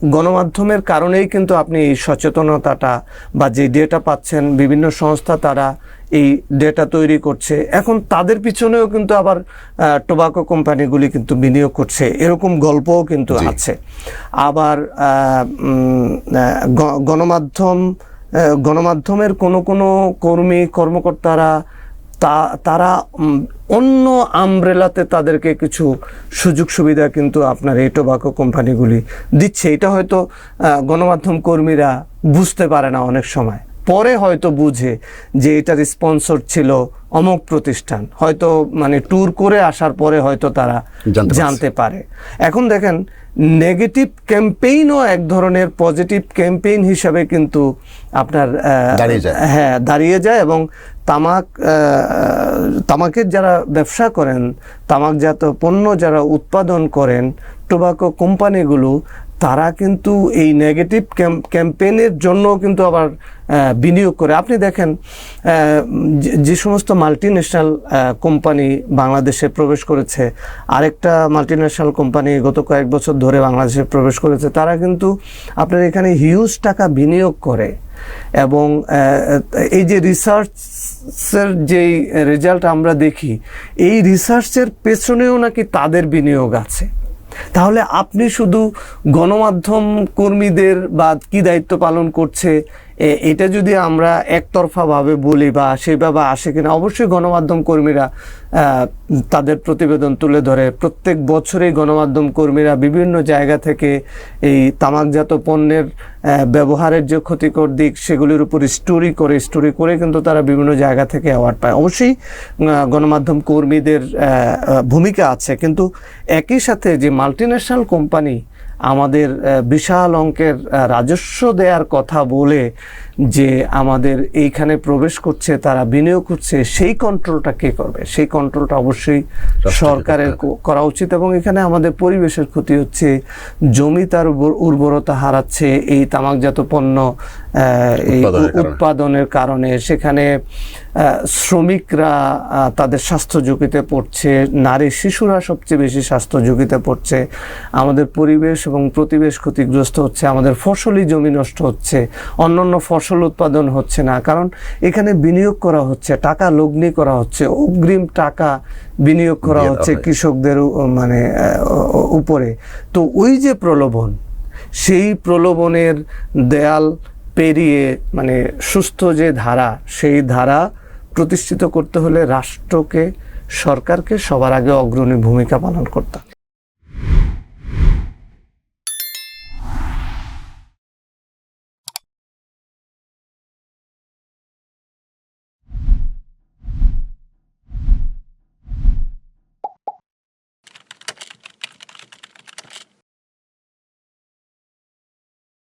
গণমাধ্যমের কারণেই কিন্তু আপনি এই সচেতনতাটা বা যে ডেটা পাচ্ছেন বিভিন্ন সংস্থা তারা এই ডেটা তৈরি করছে। এখন তাদের পিছনেও কিন্তু আবার টোবাকো কোম্পানিগুলি কিন্তু বিনিয়োগ করছে। এরকম গল্পও কিন্তু আছে। আবার গণমাধ্যম গণমাধ্যমের কোনো কোনো কর্মী কর্মকর্তারা তা, তারা অন্য আমব্রেলাতে তাদেরকে কিছু সুযোগ সুবিধা কিন্তু আপনার এই টোবাকো কোম্পানিগুলি দিচ্ছে। এটা হয়তো গণমাধ্যম কর্মীরা বুঝতে পারে না অনেক সময়। পরে হয়তো বুঝে যে এটার স্পন্সর ছিল অমক প্রতিষ্ঠান। হয়তো মানে ট্যুর করে আসার পরে হয়তো তারা জানতে পারে। এখন দেখেন নেগেটিভ ক্যাম্পেইনও এক ধরনের পজিটিভ ক্যাম্পেইন হিসাবে কিন্তু আপনার। হ্যাঁ দাঁড়িয়ে যায় এবং তামাক তামাকের যারা ব্যবসা করেন তামাকজাত পণ্য যারা উৎপাদন করেন টোবাকো কোম্পানিগুলো তারা কিন্তু এই নেগেটিভ ক্যাম্পেইনের জন্য কিন্তু আবার বিনিয়োগ করে। আপনি দেখেন যে- যে সমস্ত মাল্টি ন্যাশনাল কোম্পানি বাংলাদেশে প্রবেশ করেছে, আরেকটা মাল্টি ন্যাশনাল কোম্পানি গত কয়েক বছর ধরে বাংলাদেশে প্রবেশ করেছে, তারা কিন্তু আপনার এখানে হিউজ টাকা বিনিয়োগ করে এবং এই যে রিসার্চের যেই রেজাল্ট আমরা দেখি, এই রিসার্চের পেছনেও নাকি তাদের বিনিয়োগ আছে। তাহলে আপনি শুধু গণমাধ্যম কর্মীদের বা কি দায়িত্ব পালন করছে এটা যদি আমরা একতরফাভাবে বলি বা সেভাবে আসে কিনা, অবশ্যই গণমাধ্যম কর্মীরা তাদের প্রতিবেদন তুলে ধরে। প্রত্যেক বছরেই গণমাধ্যম কর্মীরা বিভিন্ন জায়গা থেকে এই তামাকজাত পণ্যের ব্যবহারের যে ক্ষতিকর দিক, সেগুলির উপর স্টোরি করে স্টোরি করে কিন্তু তারা বিভিন্ন জায়গা থেকে অ্যাওয়ার্ড পায়। অবশ্যই গণমাধ্যম কর্মীদের ভূমিকা আছে। কিন্তু একই সাথে যে মাল্টিন্যাশনাল কোম্পানি আমাদের বিশাল অঙ্কের রাজস্ব দেওয়ার কথা বলে যে আমাদের এইখানে প্রবেশ করছে তারা বিনিয়োগ করছে সেই কন্ট্রোলটা কে করবে? সেই কন্ট্রোলটা অবশ্যই সরকারের করা উচিত এবং এখানে আমাদের পরিবেশের ক্ষতি হচ্ছে। জমি তার উর্বরতা হারাচ্ছে এই তামাকজাত পণ্য উৎপাদনের কারণে। উৎপাদনের কারণে। সেখানে শ্রমিকরা তাদের স্বাস্থ্য ঝুঁকিতে পড়ছে নারী শিশুরা সবচেয়ে বেশি স্বাস্থ্য ঝুঁকিতে পড়ছে আমাদের পরিবেশ এবং প্রতিবেশ ক্ষতিগ্রস্ত হচ্ছে আমাদের ফসলি জমি নষ্ট হচ্ছে অন্যান্য ফসল উৎপাদন হচ্ছে না। কারণ এখানে বিনিয়োগ করা হচ্ছে টাকা লগ্নি করা হচ্ছে অগ্রিম টাকা বিনিয়োগ করা হচ্ছে কৃষকদের মানে উপরে। তো ওই যে প্রলোভন সেই প্রলোভনের দেয়াল পেরিয়ে মানে সুস্থ যে ধারা, সেই ধারা প্রতিষ্ঠিত করতে হলে রাষ্ট্রকে, সরকারকে সবার আগে অগ্রণী ভূমিকা পালন করতে।